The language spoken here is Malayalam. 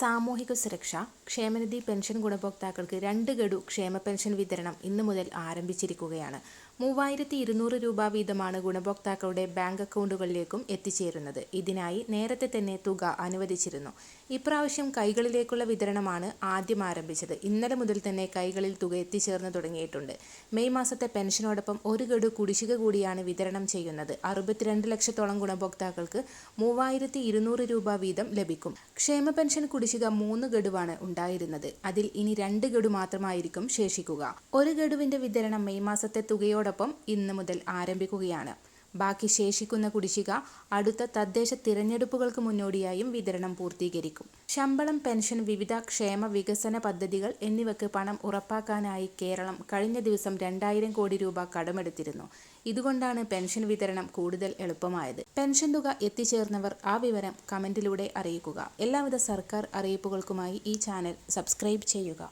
സാമൂഹിക സുരക്ഷ ക്ഷേമനിധി പെൻഷൻ ഗുണഭോക്താക്കൾക്ക് രണ്ട് ഗഡു ക്ഷേമ പെൻഷൻ വിതരണം ഇന്നു മുതൽ ആരംഭിച്ചിരിക്കുകയാണ്. മൂവായിരത്തി ഇരുന്നൂറ് രൂപ വീതമാണ് ഗുണഭോക്താക്കളുടെ ബാങ്ക് അക്കൗണ്ടുകളിലേക്കും എത്തിച്ചേരുന്നത്. ഇതിനായി നേരത്തെ തന്നെ തുക അനുവദിച്ചിരുന്നു. ഇപ്രാവശ്യം കൈകളിലേക്കുള്ള വിതരണമാണ് ആദ്യം ആരംഭിച്ചത്. ഇന്നലെ മുതൽ തന്നെ കൈകളിൽ തുക എത്തിച്ചേർന്ന് തുടങ്ങിയിട്ടുണ്ട്. മെയ് മാസത്തെ പെൻഷനോടൊപ്പം ഒരു ഗഡു കുടിശ്ശിക കൂടിയാണ് വിതരണം ചെയ്യുന്നത്. അറുപത്തിരണ്ട് ലക്ഷത്തോളം ഗുണഭോക്താക്കൾക്ക് മൂവായിരത്തി ഇരുന്നൂറ് രൂപ വീതം ലഭിക്കും. ക്ഷേമ പെൻഷൻ കുടിശ്ശിക മൂന്ന് ഗഡുവാണ് ഉണ്ടായിരുന്നത്. അതിൽ ഇനി രണ്ട് ഗഡു മാത്രമായിരിക്കും ശേഷിക്കുക. ഒരു ഗഡുവിന്റെ വിതരണം മെയ് മാസത്തെ തുകയോടൊപ്പം ഇന്ന് മുതൽ ആരംഭിക്കുകയാണ്. ബാക്കി ശേഷിക്കുന്ന കുടിശ്ശിക അടുത്ത തദ്ദേശ തിരഞ്ഞെടുപ്പുകൾക്ക് മുന്നോടിയായും വിതരണം പൂർത്തീകരിക്കും. ശമ്പളം പെൻഷൻ വിവിധ ക്ഷേമ വികസന പദ്ധതികൾ എന്നിവയ്ക്ക് പണം ഉറപ്പാക്കാനായി കേരളം കഴിഞ്ഞ ദിവസം രണ്ടായിരം കോടി രൂപ കടമെടുത്തിരുന്നു. ഇതുകൊണ്ടാണ് പെൻഷൻ വിതരണം കൂടുതൽ എളുപ്പമായത്. പെൻഷൻ തുക എത്തിച്ചേർന്നവർ ആ വിവരം കമന്റിലൂടെ അറിയിക്കുക. എല്ലാവിധ സർക്കാർ അറിയിപ്പുകൾക്കുമായി ഈ ചാനൽ സബ്സ്ക്രൈബ് ചെയ്യുക.